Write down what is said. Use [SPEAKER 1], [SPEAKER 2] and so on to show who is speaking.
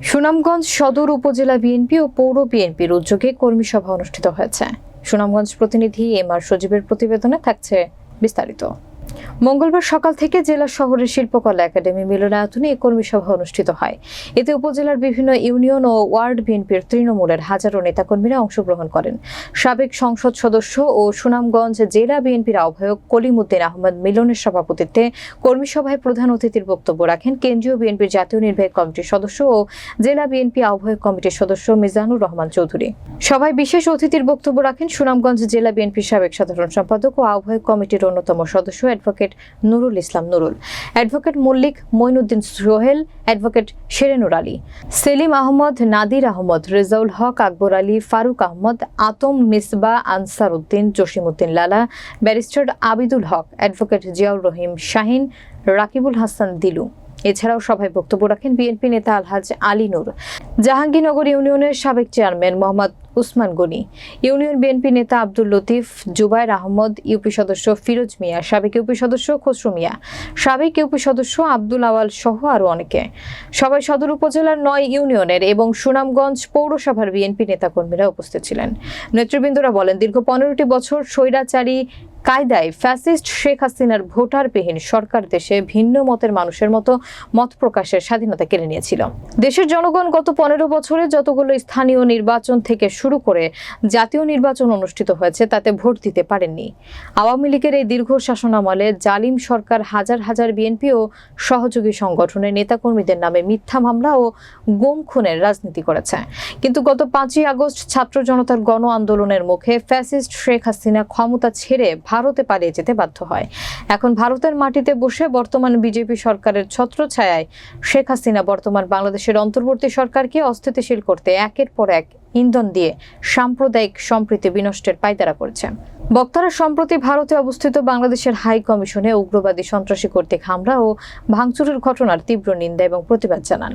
[SPEAKER 1] সুনামগঞ্জ সদর উপজেলা বিএনপি ও পৌর বিএনপির উদ্যোগে কর্মী সভা অনুষ্ঠিত হয়েছে। সুনামগঞ্জ প্রতিনিধি এম আর সজীবের প্রতিবেদনে থাকছে বিস্তারিত। মঙ্গলবার সকাল থেকে জেলা শহরের শিল্পকলা একাডেমি মিলনায়তনে এই কর্মী সভা অনুষ্ঠিত হয়। এতে উপজেলার বিভিন্ন ইউনিয়ন ও ওয়ার্ড বিএনপির তৃণমূলের হাজারো নেতাকর্মীরা অংশগ্রহণ করেন। সাবেক সংসদ সদস্য ও সুনামগঞ্জ জেলা বিএনপির আহ্বায়ক কলিমুদ্দিন আহমদ মিলনের সভাপতিত্বে কর্মী সভায় প্রধান অতিথির বক্তব্য রাখেন কেন্দ্রীয় বিএনপির জাতীয় নির্বাহী কমিটির সদস্য ও জেলা বিএনপি আহ্বায়ক কমিটির সদস্য মিজানুর রহমান চৌধুরী। সভায় বিশেষ অতিথির বক্তব্য রাখেন সুনামগঞ্জ জেলা বিএনপির সাবেক সাধারণ সম্পাদক ও আহ্বায়ক কমিটির অন্যতম সদস্য advocate Nurul Islam Nurul. Advocate Mallik Moinuddin Sohel, advocate Sherenur Ali. Selim Ahmed, Nadir Ahmed, Rezaul Haque, Akbar Ali, Faruk Ahmed, A T M Misba Ansar Uddin Jasimuddin Lala, barrister Abidul Haque, advocate Ziaur Rahim Shahin, Rakibul Hasan Dilu. এছাড়াও সভায় বক্তব্য রাখেন BNP নেতা আলহাজ আলী নূর। জাহাঙ্গীরনগর ইউনিয়নের সাবেক chairman Mohammad Osman Gani. Union BNP নেতা Abdul Latif, Zubair Ahmed, UP সদস্য ফিরোজ মিয়া, সাবেক ইউপি সদস্য খসরু মিয়া, সাবেক ইউপি সদস্য আব্দুল আওয়াল সহ আরও অনেকে। সবাই সদর উপজেলার নয় ইউনিয়নের এবং সুনামগঞ্জ পৌরসভার বিএনপি নেতাকর্মীরা উপস্থিত ছিলেন। নেতৃবৃন্দরা বলেন, দীর্ঘ পনেরোটি বছর স্বৈরাচারী কায়দায় ফ্যাসিস্ট শেখ হাসিনার ভোটারবিহীন সরকার দেশে ভিন্ন মতের মানুষের মতো মত প্রকাশের স্বাধীনতা কেড়ে নিয়েছিল। দেশের জনগণ গত পনেরো বছরে যতগুলো স্থানীয় নির্বাচন থেকে শুরু করে জাতীয় নির্বাচন অনুষ্ঠিত হয়েছে, তাতে ভোট দিতে পারেননি। আওয়ামী লীগের এই দীর্ঘ শাসনামলে জালিম সরকার হাজার হাজার বিএনপি ও সহযোগী সংগঠনের নেতাকর্মীদের নামে মিথ্যা মামলা ও গুম খুনের রাজনীতি করেছে। কিন্তু গত পাঁচই আগস্ট ছাত্র জনতার গণ আন্দোলনের মুখে ফ্যাসিস্ট শেখ হাসিনা ক্ষমতা ছেড়ে ভারতে পালিয়ে যেতে বাধ্য হয়। এখন ভারতের মাটিতে বসে বর্তমান বিজেপি সরকারের ছত্রছায়ায় শেখ হাসিনা বর্তমান বাংলাদেশের অন্তর্বর্তী সরকারকে অস্থিতিশীল করতে একের পর এক ইন্ধন দিয়ে সাম্প্রদায়িক সম্প্রীতি বিনষ্টের পায়তারা করছে। বক্তারা সম্প্রতি ভারতে অবস্থিত বাংলাদেশের হাই কমিশনে উগ্রবাদী সন্ত্রাসী কর্তৃক হামলা ও ভাঙচুরের ঘটনার তীব্র নিন্দা এবং প্রতিবাদ জানান।